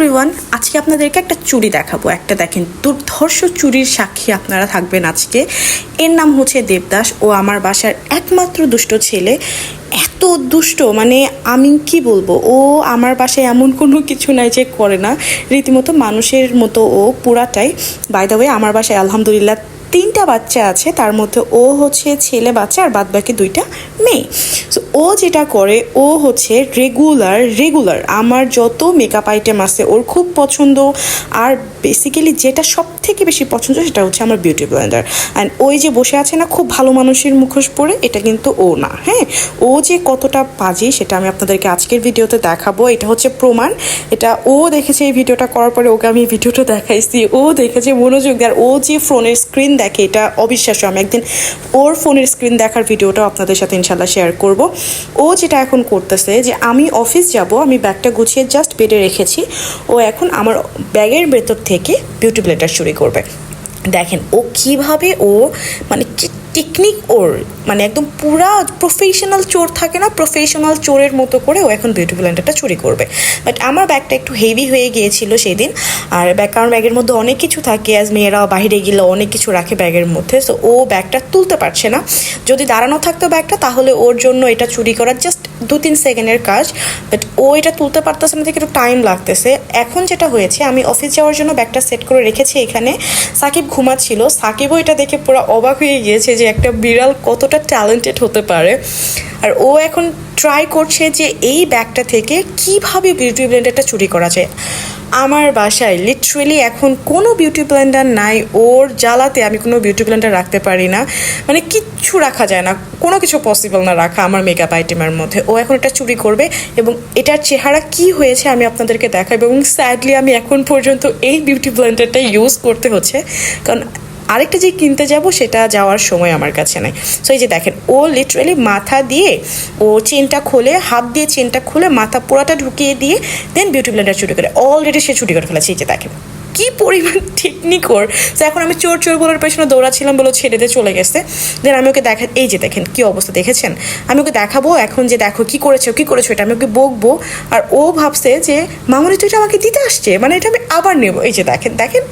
Everyone আজকে আপনাদেরকে একটা চুড়ি দেখাবো। একটা দেখেন, দুর্ধর্ষ চুরির সাক্ষী আপনারা থাকবেন আজকে। এর নাম হচ্ছে দেবদাস ও আমার বাসার একমাত্র দুষ্ট ছেলে। এত দুষ্ট মানে আমি কি বলব? ও আমার বাসায় এমন কোনো কিছু নাই যে করে না। রীতিমতো মানুষের মতো ও পুরাটাই। বাই দ্য ওয়ে আমার বাসায় আলহামদুলিল্লাহ তিনটা বাচ্চা আছে। তার মধ্যে ও হচ্ছে ছেলে বাচ্চা আর বাদ বাকি দুইটা মেয়ে। ও যেটা করে, ও হচ্ছে রেগুলার রেগুলার আমার যত মেকআপ আইটেম আছে, ওর খুব পছন্দ। আর বেসিক্যালি যেটা সব থেকে বেশি পছন্দ, সেটা হচ্ছে আমার বিউটি ব্লেন্ডার অ্যান্ড ওই যে বসে আছে না, খুব ভালো মানুষের মুখোশ পরে, এটা কিন্তু ও না হ্যাঁ? ও যে কতটা বাজে, সেটা আমি আপনাদেরকে আজকের ভিডিওতে দেখাবো। এটা হচ্ছে প্রমাণ। এটা ও দেখেছে এই ভিডিওটা করার পরে, ওকে আমি ভিডিওটা দেখাইছি। ও দেখেছে মনোযোগ দেওয়ার। ও যে ফোনের স্ক্রিন দেখে, এটা অবিশ্বাস্য। আমি একদিন ওর ফোনের স্ক্রিন দেখার ভিডিওটাও আপনাদের সাথে ইনশাল্লাহ শেয়ার করব। ও যেটা এখন করতেছে যে আমি অফিস যাব, আমি ব্যাগটা গুছিয়ে জাস্ট বেডে রেখেছি। ও এখন আমার ব্যাগের ভেতর থেকে বিউটি ব্লেটার চুরি করবে। দেখেন, ও কীভাবে ও মানে টেকনিক ওর মানে একদম পুরা প্রফেশনাল চোর থাকে না প্রফেশনাল চোরের মতো করে ও এখন বিউটি ব্ল্যান্ডারটা চুরি করবে। বাট আমার ব্যাগটা একটু হেভি হয়ে গিয়েছিল সেই দিন আর ব্যাগ কারণ ব্যাগের মধ্যে অনেক কিছু থাকে অ্যাজ মেয়েরা বাইরে গেলে অনেক কিছু রাখে ব্যাগের মধ্যে সো ও ব্যাগটা তুলতে পারছে না। যদি দাঁড়ানো থাকতো ব্যাগটা তাহলে ওর জন্য এটা চুরি করার জাস্ট দু তিন সেকেন্ডের কাজ বাট ও এটা তুলতে পারতেছে না থেকে একটু টাইম লাগতেছে। এখন যেটা হয়েছে, আমি অফিস যাওয়ার জন্য ব্যাগটা সেট করে রেখেছি এখানে। সাকিব ঘুমাচ্ছিল। সাকিবও এটা দেখে পুরো অবাক হয়ে গিয়েছে যে একটা বিড়াল কতটা ট্যালেন্টেড হতে পারে। আর ও এখন ট্রাই করছে যে এই ব্যাগটা থেকে কীভাবে বিউটি ব্লেন্ডারটা চুরি করা যায়। আমার বাসায় লিটারেলি এখন কোনো বিউটি ব্লেন্ডার নাই, ওর জ্বালাতে আমি কোনো বিউটি ব্লেন্ডার রাখতে পারি না। মানে কিচ্ছু রাখা যায় না, কোনো কিছু পসিবল না রাখা আমার মেকআপ আইটেমের মধ্যে। ও এখন এটা চুরি করবে এবং এটার চেহারা কি হয়েছে আমি আপনাদেরকে দেখাবো এবং স্যাডলি আমি এখন পর্যন্ত এই বিউটি ব্লেন্ডারটা ইউজ করতে হচ্ছে। কারণ আরেকটা যে কিনতে যাব সেটা যাওয়ার সময় আমার কাছে নাই। সো এই যে দেখেন, ও লিটারালি মাথা দিয়ে ও চেনটা খোলে, হাত দিয়ে চেনটা খুলে মাথা পুরাটা ঢুকিয়ে দিয়ে দেন বিউটি ব্লেন্ডার ছুটি করে। অলরেডি সে ছুটি করে ফেলেছে, এই যে দেখেন। কি পরিমাণ টেকনিক ওর। তো এখন আমি চোর চোর বলার পেছনে দৌড়াচ্ছিলাম বলে ছেড়ে দিয়ে চলে গেছে। দেন আমি ওকে দেখা এই যে দেখেন, কি অবস্থা দেখেছেন? আমি ওকে দেখাবো এখন যে দেখো কি করেছ কি করেছ এটা আমি ওকে বকবো। আর ও ভাবছে যে, মামনি তো এটা আমাকে দিতে আসছে। মানে এটা আমি আবার নেব। এই যে দেখেন দেখেন।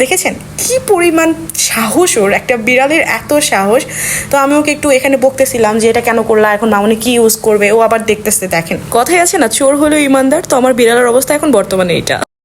দেখেছেন? কি পরিমাণ সাহস ওর, একটা বিড়ালের এত সাহস। তো আমি ওকে একটু এখানে বকতেছিলাম যে এটা কেন করলা, এখন মামনি কি ইউজ করবে, ও আবার দেখতেছে, দেখেন। কথাই আছে না, চোর হলেও ইমানদার, তো আমার বিড়ালের অবস্থা এখন বর্তমানে এটা